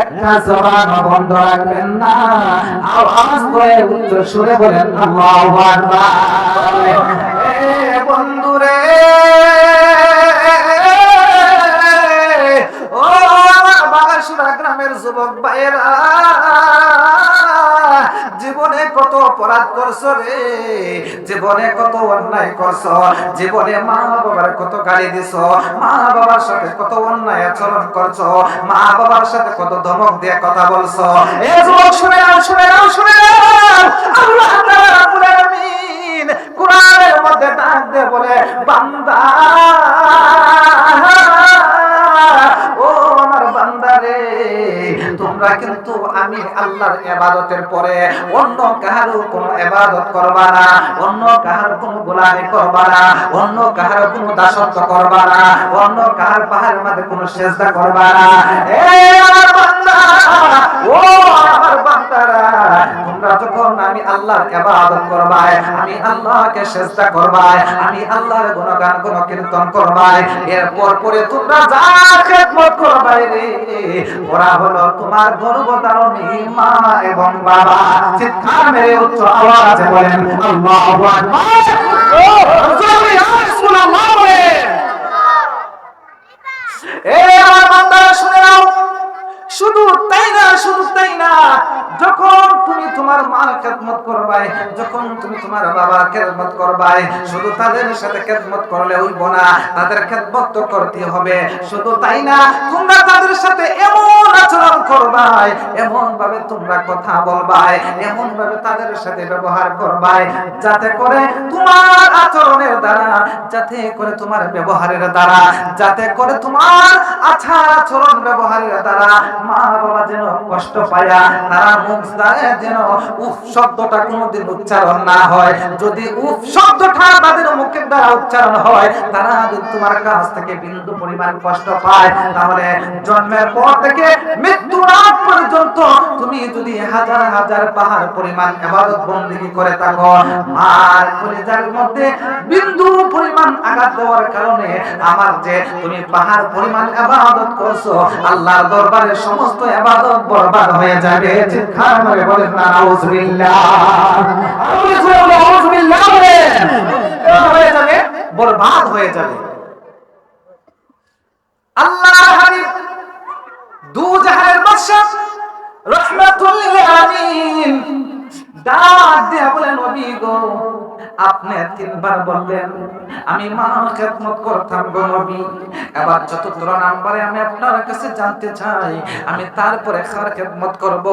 একটা জবান বন্ধ রাখবেন না। আওয়াজ করে উচ্চ সুরে বলেন আল্লাহু আকবার। ও আমার গ্রামের যুবক ভাইয়েরা জীবনে কত অপরাধ করছ রে? জীবনে কত অন্যায় করছ? জীবনে মা বাবার কত গালি দিছ? মা বাবার সাথে কত অন্যায় আচরণ করছ? মা বাবার সাথে কত ধমক দিয়ে কথা বলছো? এ যুবক, শুনে নাও শুনে নাও, শুনে বলে, বান্দা, ও আমার বান্দারে তোমরা কিন্তু আমি আল্লাহর ইবাদতের পরে অন্য কাহারও কোনো এবাদত করবা না, অন্য কাহার কোনো গোলামি করবা না, অন্য কাহার কোনো দাসত্ব করবা না, অন্য কাহার পাহাড়ের মাঝে কোনো চেষ্টা করবা না। ও আমার বান্দারা, তোমরা যখন আমি আল্লাহর ইবাদত করবা আমি আল্লাহকে সেজদা করবা আমি আল্লাহর গুণগান গুণ কীর্তন করবা এরপর পরে তোমরা যা খেদমত করবা রে, ওরা হলো তোমার গর্ভধারণী মা এবং বাবা। চিৎকার মেরে উচ্চ আওয়াজে বলেন, আল্লাহু আকবার! আমার বান্দারা, শুনে নাও। শুধু তাই না, শুধু তাই না, যখন তুমি তোমার মার খেদমত করবাই, যখন তুমি তোমার বাবার খেদমত করবাই, শুধু তাদের সাথে খেদমত করলে হইব না, তাদের খেদমত তো করতে হবে, শুধু তাই না, তোমরা তাদের সাথে এমন আচরণ করবাই এমন ভাবে তোমরা কথা বলবাই এমন ভাবে তাদের সাথে ব্যবহার করবাই, যাতে করে তোমার আচরণের দ্বারা, যাতে করে তোমার ব্যবহারের দ্বারা, যাতে করে তোমার আচার আচরণ ব্যবহারের দ্বারা মা উচ্চারণ হয়। তারা তোমার কাছ থেকে বিন্দু পরিমাণ কষ্ট পায়, তাহলে জন্মের পর থেকে মৃত্যুর আগ পর্যন্ত তুমি যদি হাজার হাজার পাহাড় পরিমাণ ইবাদত বন্দেগী করে থাকো, মার মধ্যে বিন্দু পরিমাণ আঘাত দেওয়ার কারণে আমার যে তুমি পাহাড় পরিমাণ ইবাদত করছ, আল্লাহর দরবারে সমস্ত ইবাদত বরবাদ হয়ে যাবে। চিৎকার করে বলেন না আউযুবিল্লাহ আউযুবিল্লাহ বলেন হয়ে যাবে? বরবাদ হয়ে যাবে। আল্লাহ হাবিব দু জাহানের বাদশা রহমাতুল আলামিন ডাক দিয়া বলেন, নবী গো আপনি তিনবার বললেন, আমি মা খেদমত করতাম গো এবার চতুর্থ নাম্বারে আমি আপনার কাছে জানতে চাই, আমি তারপরে খার খেদমত করব?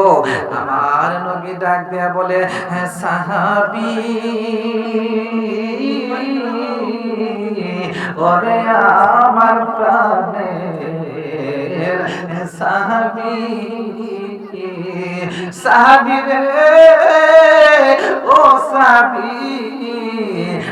আমার নবী ডাক দেয়া বলে হ্যাঁ সাহাবী, ওরে আমার প্রাণের সাহাবী সাহাবী রে, ও সাহাবী।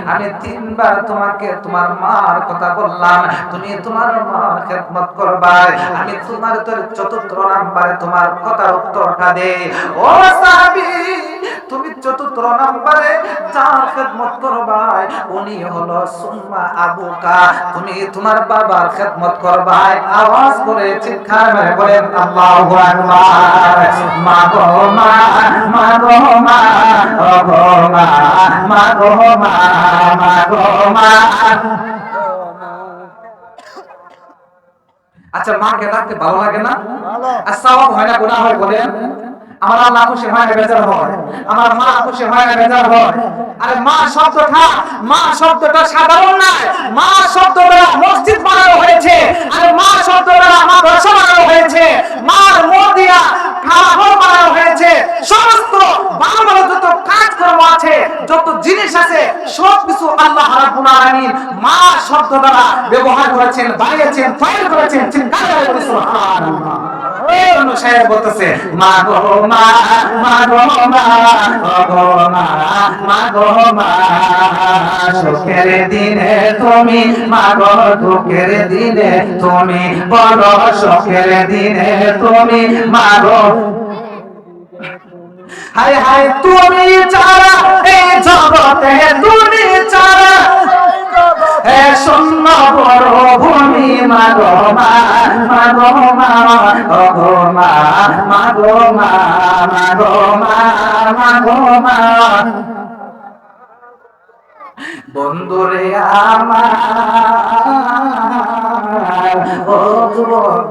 আমি তিনবার তোমাকে, তোমার মার কথা বললাম। তুমি তোমার মার খেদমত করবা। আমি তোমার তোর চতুর্থ নাম্বারে তোমার কথার উত্তরটা দে ও সাহাবী! তুমি চতুর্থ নাম্বারে যার খেদমত করবাই উনি হলো সুম্মা আবুকা তুমি তোমার বাবার খেদমত করবাই। আওয়াজ করে চিৎকার মেরে বলেন আল্লাহু আকবার। মা গো মা মা গো মা ও গো মা মা গো মা মা গো মা। আচ্ছা মাকে ডাকতে ভালো লাগে না? আর সওয়াব হয় না গুনাহ হয় বলেন। আমার আল্লাহ খুশি হয় না বেজার হয়? আমার মা খুশি হয় না বেজার হয়? আরে মা শব্দটা মা শব্দটা সাধারণ নয়। মা শব্দটা মসজিদ বানানো হয়েছে। আর মা শব্দটা মাদ্রাসা বানানো হয়েছে। মার মোহ দিয়া বানানো হয়েছে। সমস্ত বাংলা যত কাজকর্ম আছে, যত জিনিস আছে সব কিছু আল্লাহ রাব্বুল আলামিন মা শব্দ দ্বারা ব্যবহার করেছেন, বানিয়েছেন, তৈরি করেছেন। চিন্তা করে সুবহানাল্লাহ। এই জন্য শায়ের বলতেছে, মা মা মা মা, গো, মা সুখের দিনে তুমি, মা গো, দুঃখের দিনে তুমি, বড় সুখের দিনে তুমি, মা হায় হায়, তুমি ছাড়া এই জগতে তুমি ছাড়া হে শূন্য বড় ভূমি মাগো মা মাগো মা ওগো মা, মাগো মাগো মা মাগো মা। বন্ধুরে আমার, ও যুবক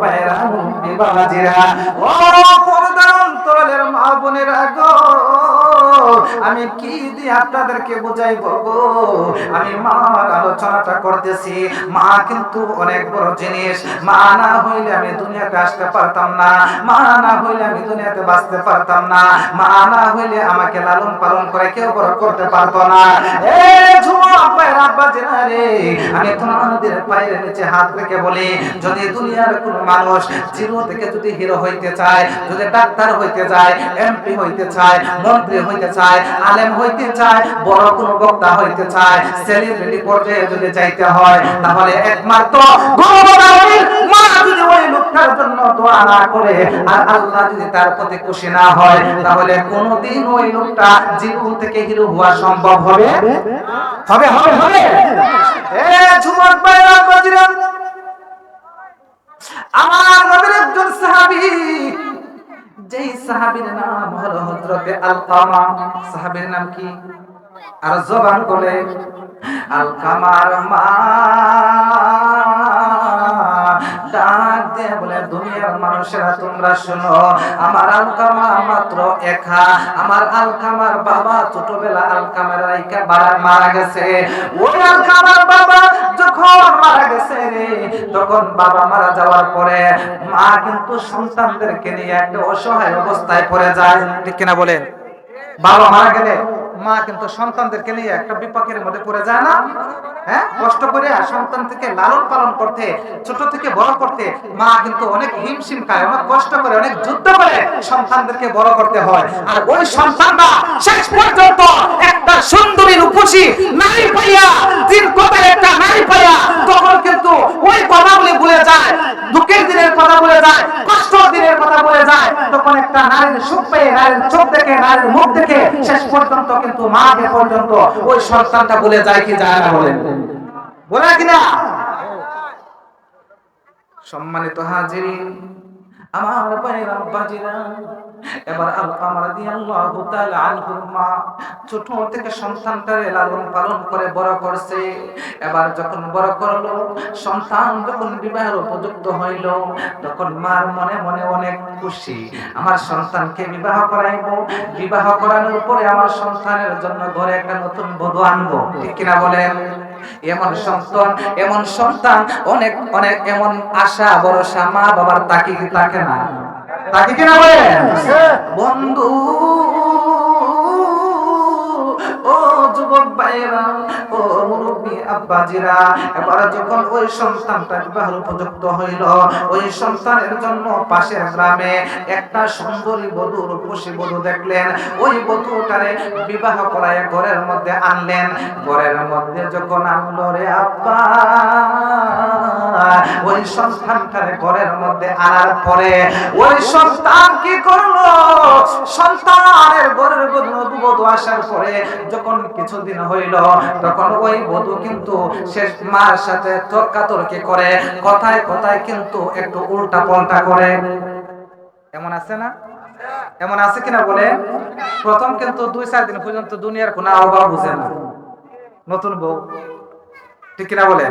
বাবাজিরা ও পর্দার অন্তরের মা বোনেরা গো। আমি কি দিয়ে আপনাদেরকে বুঝাইব গো? আমি মার আলোচনাটা করতেছি। মা কিন্তু অনেক বড় জিনিস। মা না হইলে আমি দুনিয়াতে আসতে পারতাম না। মা না হইলে আমি দুনিয়াতে বাঁচতে পারতাম না। মা না হইলে আমাকে লালন পালন করে কেউ বড় করতে পারতো না। আমি তোমাদের পায়ের নিচে হাত রেখে বলি, যদি দুনিয়ার কোন মানুষ জিরো থেকে যদি হিরো হইতে চায়, যদি ডাক্তার হইতে চায়, এমপি হইতে চায়, মন্ত্রী হইতে চায়, আলেম হইতে চায়, বড় কোন বক্তা হইতে চায় সেলিব্রিটি পর্যায়ে যদি যাইতে হয়, তাহলে একমাত্র ওই লোকটার জন্য দোয়া থেকে হওয়া সম্ভব হবে? আমার একজন সাহাবী যেই সাহাবীর নাম হলো হযরতে আলকামা। সাহাবীর নাম কি? আর জবান বলে আলকামার মা। ডাক বলে, দুনিয়ার মানুষেরা, তোমরা আমার আলকামা মাত্র একা। আমার আলকামার বাবা ছোটবেলা আলকামার বাড়া মারা গেছে। ওই আলকামার বাবা যখন মারা গেছে রে, তখন বাবা মারা যাওয়ার পরে মা কিন্তু সন্তানদেরকে নিয়ে একটা অসহায় অবস্থায় পড়ে যায়। ঠিক কিনা বলেন? বাবা মারা গেলে মা কিন্তু সন্তানদেরকে নিয়ে একটা বিপাকের মধ্যে পড়ে যায় না হ্যাঁ? কষ্ট করে সন্তান থেকে লালন পালন করতে, ছোট থেকে বড় করতে, মা কিন্তু অনেক হিমশিম খায়, অনেক কষ্ট করে, অনেক যুদ্ধ করে সন্তানদেরকে বড় করতে হয়। আর ওই সন্তানরা শেষ পর্যন্ত একটা সুন্দরী রূপসী নারী পাইয়া তিন কথায় একটা নারী পাইয়া, তখন কিন্তু ওই কথাগুলি ভুলে যায়, দুঃখের দিনের কথা বলে যায় কষ্ট দিনের কথা বলে যায়, তখন একটা নারীর সুখ পেয়ে, নারীর চোখ দেখে, নারীর মুখ দেখে শেষ পর্যন্ত কিন্তু মাকে পর্যন্ত, ওই সন্তানটা বলে যায় কি যায় না বলেন? বলে কিনা সম্মানিত হাজিরিন আমার ভাইয়ের আব্বাজিরা, এবার আলকাম রাদিয়াল্লাহু তাআলা আনহুর মা ছোট থেকে সন্তানটারে লালন পালন করে বড় করছে। এবার যখন বড় করল, সন্তান যখন বিবাহের উপযুক্ত হইল, তখন মার মনে মনে অনেক খুশি। আমার সন্তানকে বিবাহ করাইবো। বিবাহ করানোর পরে আমার সন্তানের জন্য ঘরে একটা নতুন বধূ আনব। ঠিক কিনা বলেন? এমন সন্তান এমন সন্তান অনেক অনেক এমন আশা ভরসা মা বাবার তাকি থাকে না। তাকে কিনা বলেন? বন্ধু ও ভাইরা ও মুরব্বী আব্বাজিরা, এবার যখন ওই সন্তানটা বিবাহের উপযুক্ত হইল, ওই সন্তানের জন্য পাশের গ্রামে একটা সুন্দরী বধূ দেখলেন। ওই বধূটারে বিবাহ করায় ঘরের মধ্যে আনলেন। ঘরের মধ্যে যখন আনলো রে আব্বা, ওই সন্তানটারে ঘরের মধ্যে আনার পরে ওই সন্তান কি করল? সন্তানের ঘরের বধূ আসার পরে যখন কিছুদিন হইল, তখন ওই বধূ কিন্তু শেষ মার সাথে তর্কাতর্কি করে, কথায় কথায় কিন্তু একটু উল্টা পাল্টা করে। এমন আছে না? এমন আছে কিনা বলে? প্রথম কিন্তু দুই চার দিন পর্যন্ত দুনিয়ার কোনো অভাব বুঝে না। নতুন বউ। ঠিক কিনা বলে?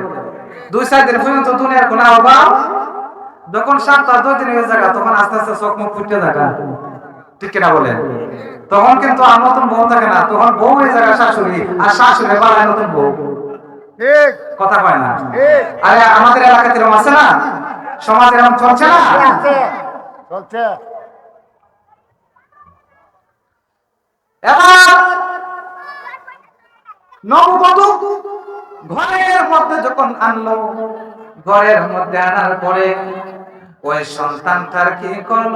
দুই চার দিন পর্যন্ত দুনিয়ার কোনো অভাব যখন সাত আট দুই দিন হয়ে যাবে, তখন আস্তে আস্তে চোখ মুখ ফুটে যাবে। ঠিক কিনা বলেন? তখন কিন্তু আর নতুন বউ থাকে না তখন বউ হয়ে যাবে শাশুড়ি আর শাশুড়ি বাড়ায় নতুন বউ। ঠিক। কথা কয় না? আরে আমাদের এলাকাতে এরকম আছে না? সমাজ এরকম চলছে না? চলছে চলছে। এবার নববধূ ঘরের মধ্যে যখন আনলো ঘরের মধ্যে আনার পরে ওই সন্তানটার কি করল?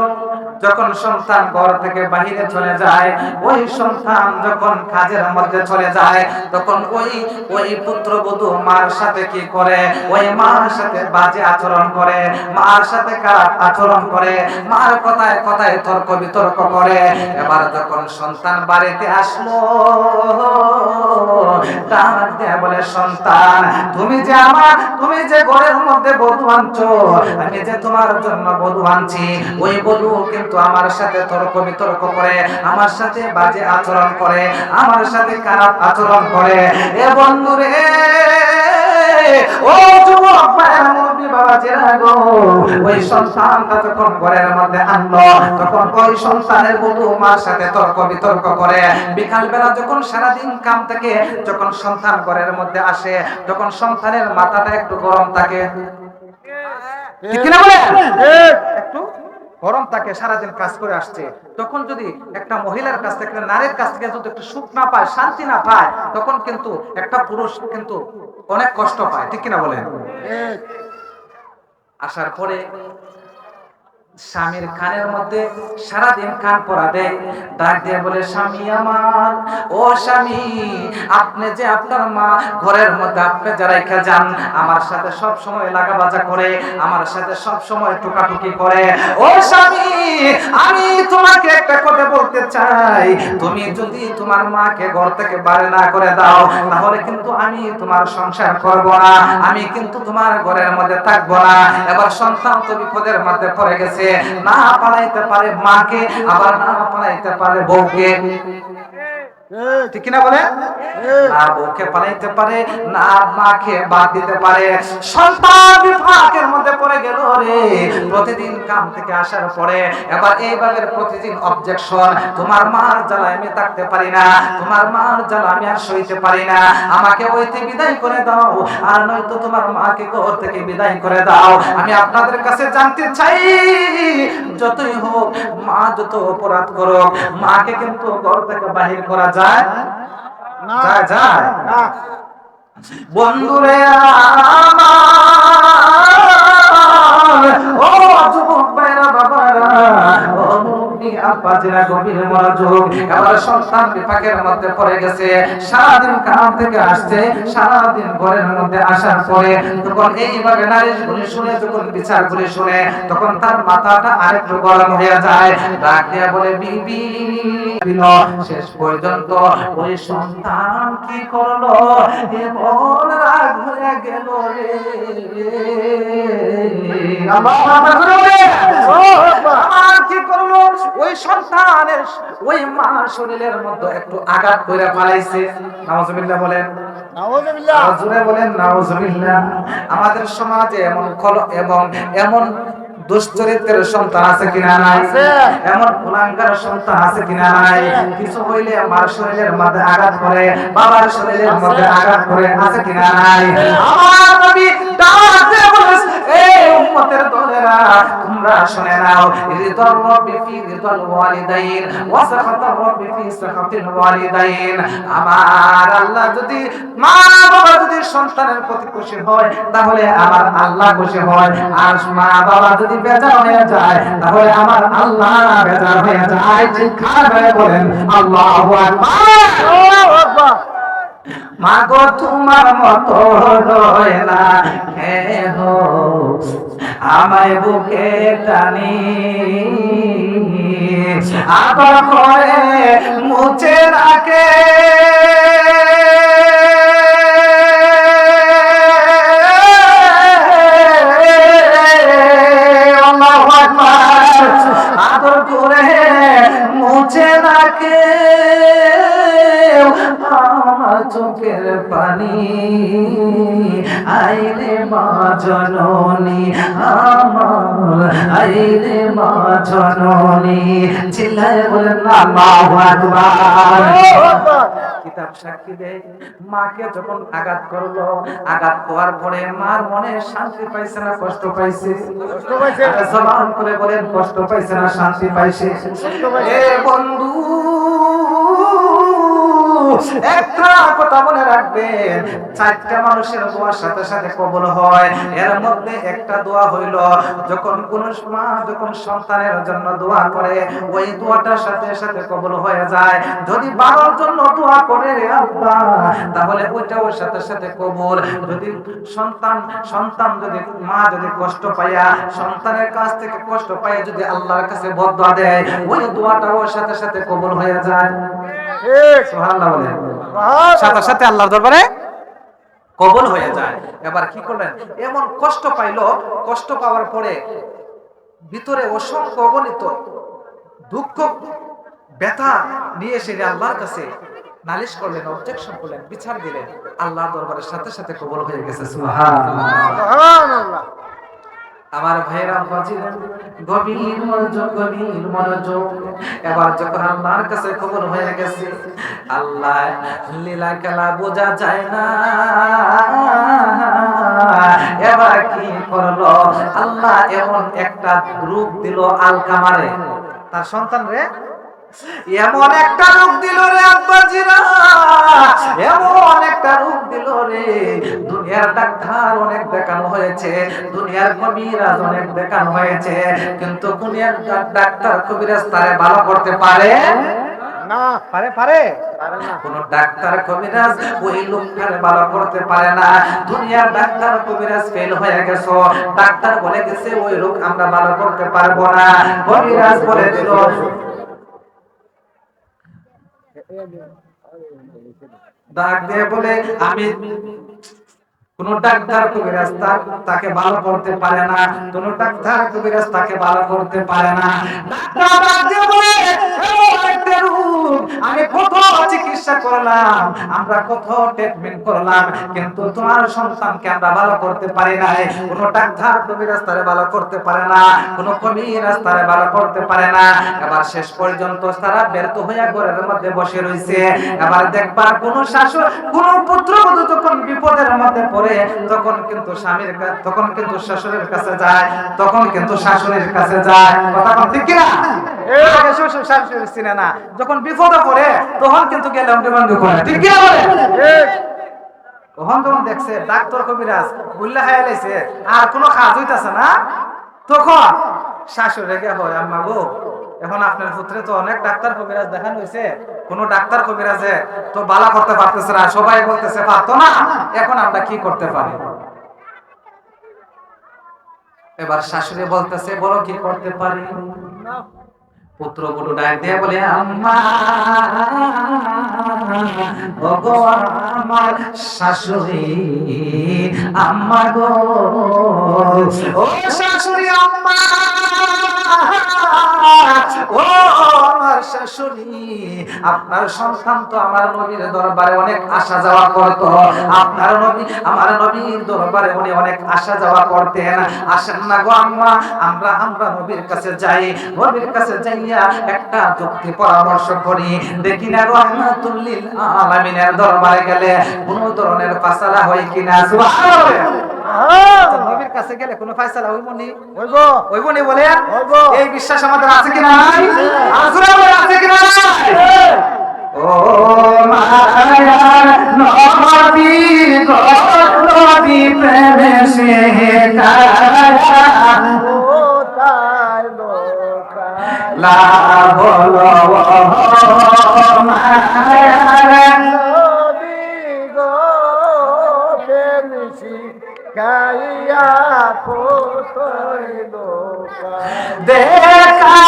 যখন সন্তান ঘর থেকে বাহিরে চলে যায়, ওই সন্তান যখন কাজের মধ্যে চলে যায়, তখন ওই ওই পুত্রবধূ মার সাথে কি করে? ওই মার সাথে বাজে আচরণ করে, মার সাথে খারাপ আচরণ করে, মার কথায় কথায় তর্ক বিতর্ক করে। এবার যখন সন্তান বাড়িতে আসলো দেয়া বলে, সন্তান, তুমি যে আমার, তুমি যে ঘরের মধ্যে বধু আনছো, আমি যে তোমার জন্য বধু আনছি। ওই বধু কিন্তু আমার সাথে তর্ক বিতর্ক করে, আমার সাথে বাজে আচরণ করে, আমার সাথে খারাপ আচরণ করে। এ বন্ধু রে বিকাল বেলা যখন সারাদিন কাম থেকে সন্তান ঘরের মধ্যে আসে, তখন সন্তানের মাথাটা একটু গরম থাকে। ঠিক কিনা বলে একটু। গরম তাকে সারাদিন কাজ করে আসছে। তখন যদি একটা মহিলার কাছ থেকে নারীর কাছ থেকে যদি একটু সুখ না পায় শান্তি না পায় তখন কিন্তু একটা পুরুষ কিন্তু অনেক কষ্ট পায়। ঠিক কিনা বলেন? আসার পরে স্বামীর কানের মধ্যে সারাদিন কান পরা দেয় ডাক দিয়ে বলে, স্বামী আমার, ও স্বামী, আপনি যে আপনার মা, ঘরের মধ্যে আপনি যারা রেখে যান, আমার সাথে সব সময় লাগাবাজা করে, আমার সাথে সব সময় টুকাটুকি করে। ও স্বামী, আমি তোমাকে একটা কথা বলতে চাই। তুমি যদি তোমার মাকে ঘর থেকে বাইরে না করে দাও, তাহলে কিন্তু আমি তোমার সংসার করব না। আমি কিন্তু তোমার ঘরের মধ্যে থাকব না। এবার সন্তান তো বিপদের মধ্যে পড়ে গেছে। না পালাইতে পারে মাকে, আবার না পালাইতে পারে বউকে। ঠিক কিনা বলে? না বউকে পালাইতে পারে, না মাকে বাদ দিতে পারে। সন্তান বিভাগের মধ্যে পড়ে গেল রে প্রতিদিন কাম থেকে আসার পরে এবার এইভাবে প্রতিদিন অবজেকশন তোমার মার জ্বালা আমি থাকতে পারি না তোমার মার জ্বালা আমি আর সইতে পারি না। আমাকে ওইতে বিদায় করে দাও আর নয়তো তোমার মাকে ঘর থেকে বিদায় করে দাও। আমি আপনাদের কাছে জানতে চাই যতই হোক মা যত অপরাধ করো মাকে কিন্তু ঘর থেকে বাহির করা যায়? না। যায় যায়? না। বন্ধুরে আমার ও যুবক ভাইরা বাবারা ও শেষ পর্যন্ত ওই সন্তান কি করল? গেল রে। কি করল। ওই সন্তানের ওই মা শরীরের মধ্যে একটু আঘাত করে ফেলাইছে নাউজুবিল্লাহ বলেন। নাউজুবিল্লাহ বলেন নাউজুবিল্লাহ আমাদের সমাজে এমন কল এবং এমন দুশ্চরিত্রের সন্তান আছে কিনা নাই? আছে। এমন কুলাঙ্গার সন্তান আছে কিনা নাই? কিছু হইলে মার শরীরের মধ্যে আঘাত করে বাবার শরীরের মধ্যে আঘাত করে আছে কিনা নাই? আমার নবী ডাক দিয়ে বলেছে, এই উম্মতের দলেরা, তোমরা শুনে নাও রিদল রব্বি ফি ওয়ালিদাইন, ওয়া রব্বি ফি সাখাতিল ওয়ালিদাইন। আমার আল্লাহ যদি, মা বাবা যদি সন্তানের প্রতি খুশি হয়, তাহলে আমার আল্লাহ খুশি হয়। আর মা বাবা যদি বেজার হয়ে যায়, তাহলে আমার আল্লাহ বেজার হয়ে যায়। চিৎকার করে বলেন, আল্লাহু আকবার। আল্লাহু আকবার। মাগো তোমার মতো রয় না। কেহ আমায় বুকে টানি। আবার করে মুছে রাখে। চোখের পানি। আইরে মা জননী আমার আইরে মা জননী। চিল্লায় বলেন আল্লাহু আকবার। আল্লাহু আকবার। কিতাব সাক্ষী দেয় মাকে যখন আঘাত করল আঘাত হওয়ার পরে মার মনে শান্তি পাইছে না কষ্ট পাইছে? জবান করে বলেন কষ্ট পাইছে না শান্তি পাইছে? পাইছে। এ বন্ধু একটা কথা মনে রাখবেন, চারটা মানুষের দোয়ার সাথে সাথে কবল হয়। এর মধ্যে একটা দোয়া হইল, যখন কোন মা, যখন সন্তানের জন্য দোয়া করে, ওই দোয়াটার সাথে সাথে কবল হয়ে যায়। যদি বাবার জন্য দোয়া করে রে আব্বা, তাহলে সাথে সাথে কবল। যদি সন্তান সন্তান যদি, মা যদি কষ্ট পাইয়া, সন্তানের কাছ থেকে কষ্ট পাইয়া যদি আল্লাহর কাছে বদয়া দেয়, ওই দোয়াটাও সাথে সাথে কবল হয়ে যায়। সুবহানাল্লাহ। সাথে সাথে আল্লাহর দরবারে কবল হয়ে যায় এবার কি করলেন এমন কষ্ট পাইলো কষ্ট পাওয়ার পরে ভিতরে অসংখ্য অগণিত দুঃখ ব্যথা নিয়ে এসে আল্লাহর কাছে নালিশ করলেন অবজেকশন করলেন বিচার দিলেন আল্লাহর দরবারের সাথে সাথে কবল হয়ে গেছে সুবহানাল্লাহ সুবহানাল্লাহ। আমার ভাইরা বাজিলেন গভীর মনোযোগ গভীর মনোযোগ। এবার যখন আল্লাহর কাছে খবর হয়ে গেছে, আল্লাহ লীলা খেলা বোঝা যায় না। এবার কি করল? আল্লাহ এমন একটা রূপ দিল আলকামারে। তার সন্তান রে? এমন একটা রূপ দিল রে আব্বাজিরা এমন একটা রূপ দিল রে। দুনিয়ার ডাক্তার অনেক দেখানো হয়েছে দুনিয়ার কবিরাজ অনেক দেখানো হয়েছে কিন্তু দুনিয়ার ডাক্তার কবিরাজ তারে ভালো করতে পারে? না পারে পারে। পারে কোন ডাক্তার কবিরাজ ওই লোকটারে ভালো করতে পারে না। দুনিয়ার ডাক্তার কবিরাজ ফেল হয়ে গেছো। ডাক্তার বলে গেছে ওই রোগ আমরা ভালো করতে পারব না। কবিরাজ বলে দিল ডাক দিয়ে বলে আমি কোন ডাক্তার কবিরাজ তাকে ভালো করতে পারে না। কোন ডাক্তার কবিরাজ তাকে ভালো করতে পারে না। ডাক্তার বলে, "এমন একটা রোগ, আমি কত চিকিৎসা করলাম, আমরা কত ট্রিটমেন্ট করলাম, কিন্তু তোমার সন্তানকে আমরা ভালো করতে পারি না কোন ডাক্তার ভালো করতে পারে না, কোন তারে ভালো করতে পারে না। এবার শেষ পর্যন্ত তারা ব্যর্থ হইয়া ঘরের মধ্যে বসে এবার কোন কোন বিপদের মধ্যে পড়ে, তখন কিন্তু স্বামীর তখন কিন্তু শাশুড়ির কাছে যায়, তখন কিন্তু শাশুড়ির কাছে যায়। কথা ঠিক শাশুড়ি চিনে না। যখন বিপদে পড়ে তখন কিন্তু গেলে অঙ্গভঙ্গ করে। ঠিক কিনা বলে? তখন তখন দেখছে ডাক্তার কবিরাজ বুল্লা খাইয়া লাইছে আর কোনো কাজ হইতাছে না। তখন শাশুড়ে গে হয় আম্মা গো এখন আপনার পুত্রে তো অনেক ডাক্তার কবিরাজ দেখানো হয়েছে কোন ডাক্তার কবিরাজে তো বালা করতে পারতেছে না। সবাই বলতেছে পারতো না। এখন আমরা কি করতে পারি? এবার শাশুড়ি বলতেছে বলো কি করতে পারি? পুত্রগুলো ডাক দিয়ে বলে আমার শাশুড়ি আম্মা গো ও শাশুড়ি আম্মা আপনার সন্তান তো আমার নবীর দরবারে অনেক আসা যাওয়া করত। আপনার নবী, আমার নবীর দরবারে উনি অনেক আসা যাওয়া করতেন। আসেন না গো আম্মা, আমরা আমরা নবীর কাছে যাই। নবীর কাছে যাইয়া একটা যুক্তি পরামর্শ করি। দেখি না রহমাতুল্লিল আলামিনের দরবারে গেলে কোন ধরনের ফাসালা হয় কিনা? সুবহানাল্লাহ। তো নবীর কাছে গেলে কোনো ফায়সালা হইব নি? হইব। হইব নি বলে? এই বিশ্বাস আমাদের আছে কিনা নাই? আসলে আমাদের আছে কিনা নাই? ও মায়ার নবী গো নবী প্রেমে শেখায়া কোথায় লা বলো দেখা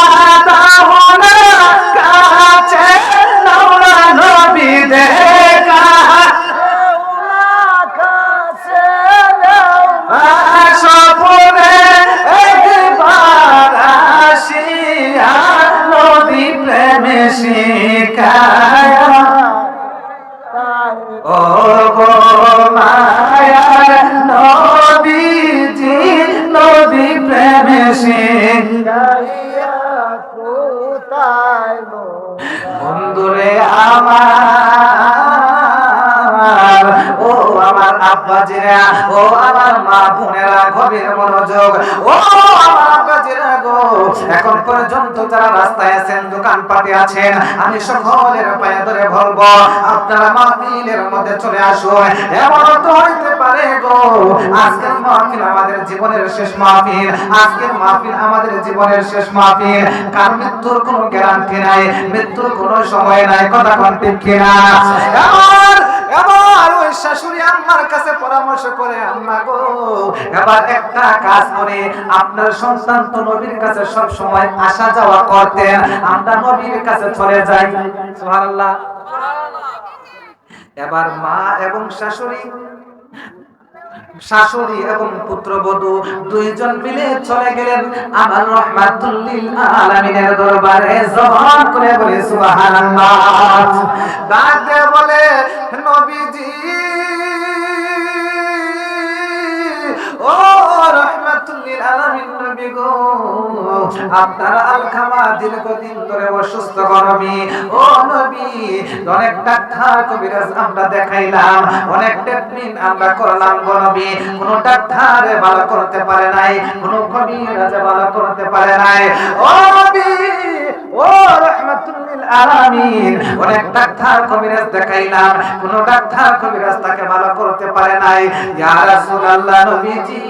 ও এখন পর্যন্ত যারা রাস্তায় আছেন আছেন, আমি সকলের পায়ে ধরে বলব, আপনারা মাহফিলের মধ্যে চলে এমন তো হইতে পারে গো। আজকের মাহফিল আমাদের জীবনের শেষ মাহফিল। আজকের মাহফিল আমাদের জীবনের শেষ মাহফিল। কার মৃত্যুর কোনো গ্যারান্টি নাই, মৃত্যুর কোনো সময় নাই, কথা কোন কিনা? এবার ওই শাশুড়ি আম্মার কাছে পরামর্শ করে, আম্মা গো, এবার একটা কাজ করে। আপনার সন্তান তো নবীর কাছে সব সময় আসা যাওয়া করতেন। আমরা নবীর কাছে চলে যাই। সুবহানাল্লাহ। এবার মা এবং শাশুড়ি শাশুড়ি এবং পুত্রবধূ দুইজন মিলে চলে গেলেন আমার রহমাতুল্লিল আলামিনের দরবারে জবান করে বলে, সুবহানাল্লাহ। ডাকে বলে, নবীজি, ও আপনার আলখামা দীর্ঘদিন ধরে অসুস্থ গরমি। ও নবী, অনেক ডাক্তার কবিরাজ আমরা দেখাইলাম, অনেক ট্রিটমেন্ট আমরা করলাম গো কোন ডাক্তারে ভালো করতে পারে নাই, কোন কবিরাজ ভালো করতে পারে নাই। ও নবী, ও রহমাতুল্লিল আলামিন, অনেক ডাক্তার কবিরাজ দেখাইলাম, কোন ডাক্তার কবিরাজ তাকে ভালো করতে পারে নাই। ইয়া রাসূলুল্লাহ নবীজি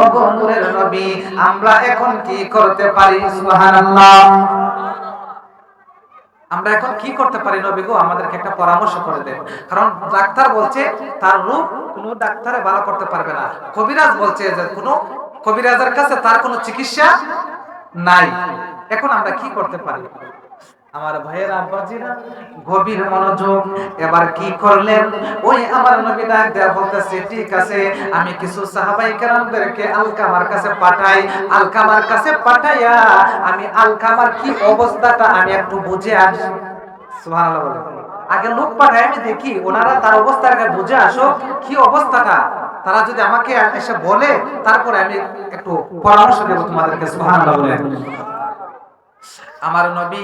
ও বন্ধুরের নবী, আমরা এখন কি করতে পারি? সুবহানাল্লাহ। আমরা এখন কি করতে পারি নবী গো? আমাদেরকে একটা পরামর্শ করে দেন। কারণ ডাক্তার বলছে, তার রূপ কোনো ডাক্তারে ভালো করতে পারবে না। কবিরাজ বলছে যে কোনো কবিরাজের কাছে তার কোনো চিকিৎসা নাই। এখন আমরা কি করতে পারি? আমার ভাইয়ের আব্বাজিরা গভীর মনোযোগ। এবার কি করলেন? ওই আমার নবী ডাক দেয়া বলতেছে, ঠিক আছে, আমি কিছু সাহাবাই কেরামদেরকে আলকামার কাছে পাঠাই, আলকামার কাছে পাঠাইয়া আমি আলকামার কি অবস্থাটা আমি একটু বুঝে আসি। সুবহানাল্লাহ আগে লোক পাঠাই আমি দেখি ওনারা তার অবস্থা আগে বুঝে আসো, কি অবস্থাটা? তারা যদি আমাকে এসে বলে, তারপরে আমি একটু পরামর্শ দেবো তোমাদেরকে, সুবহানাল্লাহ বলে। আমার নবী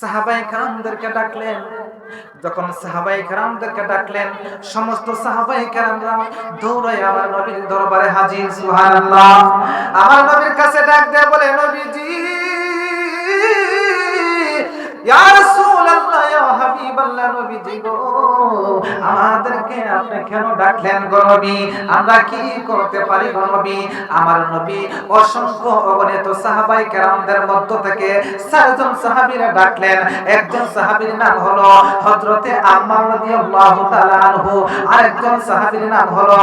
সাহাবাই ডাকলেন। যখন সাহাবাই ডাকলেন, সমস্ত সাহাবাই আমার নবীর দরবারে হাজির, সুবহানাল্লাহ। আমার নবীর কাছে ডাক দেয় বলে, নবীজি ইয়া রাসূলুল্লাহ ইয়া হাবিবাল্লাহ নবীজি গো আমাদেরকে আপনি কেন ডাকলেন গো নবী? আমরা কি করতে পারি গো নবী? আমার নবী অসংখ্য অগণিত সাহাবাই কেরামদের মধ্য থেকে চারজন ডাকলেন। একজন সাহাবীর নাম হলো আম্মার রাদিয়াল্লাহু তাআলা আনহু। আরেকজন নাম হলো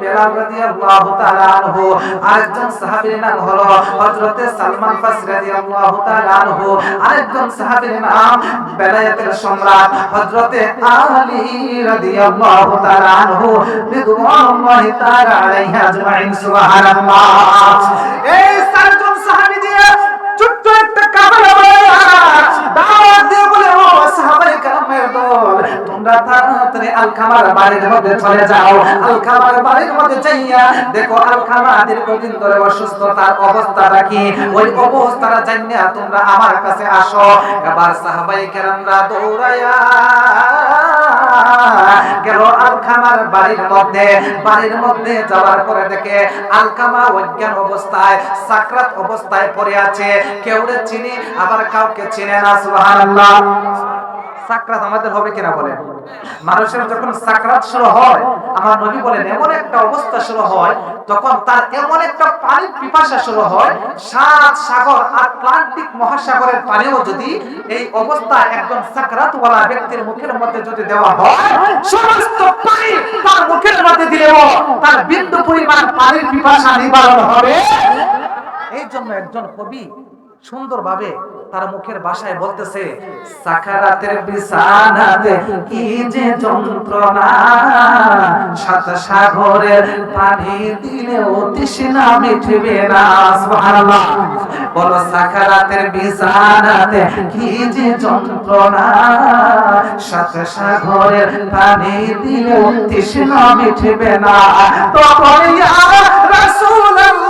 বেলাল রাদিয়াল্লাহু তাআলা আনহু। আরেকজন নাম হলো সালমান রাদিয়াল্লাহু তাআলা আনহু। আরেকজন নাম বেলায়েতের সম্রাট হযরতে আলী রাদিয়াল্লাহু তাআলা আনহু রিদওয়ানুল্লাহি তাআলা আজমাইন, সুবহানাল্লাহ। এই চারজন সাহাবী দিয়ে ছোট্ট একটা কাফেলা দাওয়াত দিয়ে বলে, ও সাহাবায়ে কেরামের দল, তোমরা তাড়াতাড়ি আলকামার বাড়ির মধ্যে চলে যাও। আলকামার বাড়ির মধ্যে যাইয়া দেখো আলকামা দীর্ঘদিন ধরে অসুস্থ তার অবস্থাটা কি? ওই অবস্থাটা জানিয়া তোমরা আমার কাছে আসো। এবার সাহাবায়ে কেরামরা দৌড়ায়া গেল আলকামার বাড়ির মধ্যে। বাড়ির মধ্যে যাওয়ার পরে দেখে আলকামা অজ্ঞান অবস্থায়, সাকরাত অবস্থায় পড়ে আছে। কেউ চিনি, আবার কাউকে চিনে না, সুবহানাল্লাহ। সাকরাত আমাদের হবে কিনা বলেন? মানুষের যখন সাকরাত শুরু হয়, আমার নবী বলেন, এমন একটা অবস্থা শুরু হয় তখন তার এমন একটা পানির পিপাসা শুরু হয়, সাত সাগর, আটলান্টিক মহাসাগরের পানিও যদি এই অবস্থা একজন সাকরাতওয়ালা ব্যক্তির মুখের মধ্যে যদি দেওয়া হয়, সমস্ত পানি তার মুখের মধ্যে দিলেও তার বিন্দু পরিমাণ পানির পিপাসা নিবারণ হবে। এই জন্য একজন কবি সুন্দরভাবে তার মুখের ভাষায় বলতেছে সাকারাতের বিছানাতে কি যে যন্ত্রণা? সাত সাগরের পানি দিলেও তৃষ্ণা মিটবে না, সুবহানাল্লাহ। বলো সাকারাতের বিছানাতে কি যে যন্ত্রণা? সাত সাগরের পানি দিলেও তৃষ্ণা মিটবে না। তখন ইয়া রাসূলুল্লাহ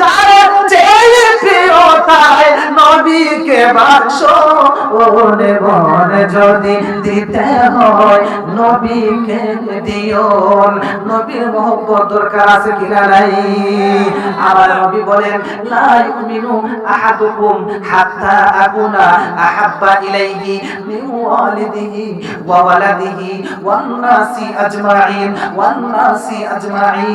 যার চেয়ে প্রিয়তাই নবীকে বাক্স ওরে বনে যদি দিতে হয় নবীকে নবীর দরকার আছে কিনা নাই? আবার নবী বলেন, লা ইউমিনু আহাদুকুম হাত্তা আকুনা আহাব্বা ইলাইহি মিন ওয়ালিদিহি ওয়া ওয়ালাদিহি ওয়ান নাসি আজমাইন ওয়ান নাসি আজমাইন।